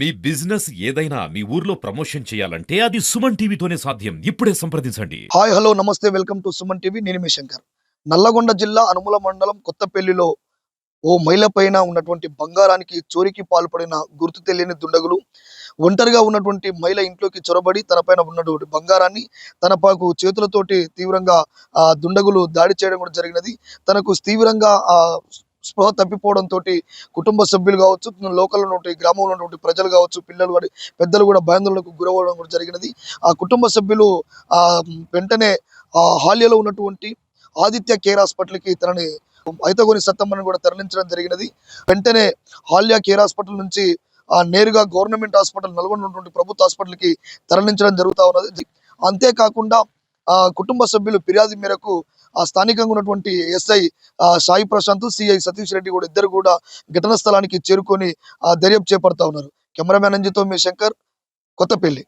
మీ business ఏదైనా మీ ఊర్లో promotion చేయాలంటే అది సుమన్ టీవీతోనే సాధ్యం. ఇప్పుడే సంప్రదించండి. హాయ్ హలో నమస్తే వెల్కమ్ టు సుమన్ టీవీ. నేను మీ శంకర్. నల్లగొండ జిల్లా అనుముల మండలం కొత్తపల్లిలో ఓ మహిళ పైన ఉన్నటువంటి బంగారానికి చోరీకి పాల్పడిన గుర్తు తెలియని దుండగులు ఒంటరిగా ఉన్నటువంటి మహిళ ఇంట్లోకి చొరబడి తన పైన ఉన్నటువంటి బంగారాన్ని తన పాకు చేతులతోటి తీవ్రంగా ఆ దుండగులు దాడి చేయడం కూడా జరిగినది. తనకు తీవ్రంగా ఆ స్పృహ తప్పిపోవడంతో కుటుంబ సభ్యులు కావచ్చు లోకల్ ఉన్నటువంటి గ్రామంలో ఉన్నటువంటి ప్రజలు కావచ్చు పిల్లలు కూడా పెద్దలు కూడా భయాందోళనకు గురవడం కూడా జరిగినది. ఆ కుటుంబ సభ్యులు ఆ వెంటనే ఆ హాల్యలో ఉన్నటువంటి ఆదిత్య కేర్ హాస్పిటల్కి తనని ఐతగోని సత్తమ్మని కూడా తరలించడం జరిగినది. వెంటనే హాల్య కేర్ హాస్పిటల్ నుంచి ఆ నేరుగా గవర్నమెంట్ హాస్పిటల్ నల్గొండ ఉన్నటువంటి ప్రభుత్వ హాస్పిటల్కి తరలించడం జరుగుతూ ఉన్నది. అంతేకాకుండా కుటుంబ సభ్యులు ఫిర్యాదు మేరకు ఆ స్థానికంగా ఉన్నటువంటి ఎస్ఐ ఆ సాయి ప్రశాంత్ సిఐ సతీష్ రెడ్డి కూడా ఇద్దరు కూడా ఘటనా స్థలానికి చేరుకొని ఆ దర్యాప్తు చేపడతా ఉన్నారు. కెమెరామ్యాన్ అంజితో మీ శంకర్ కొత్తపల్లి.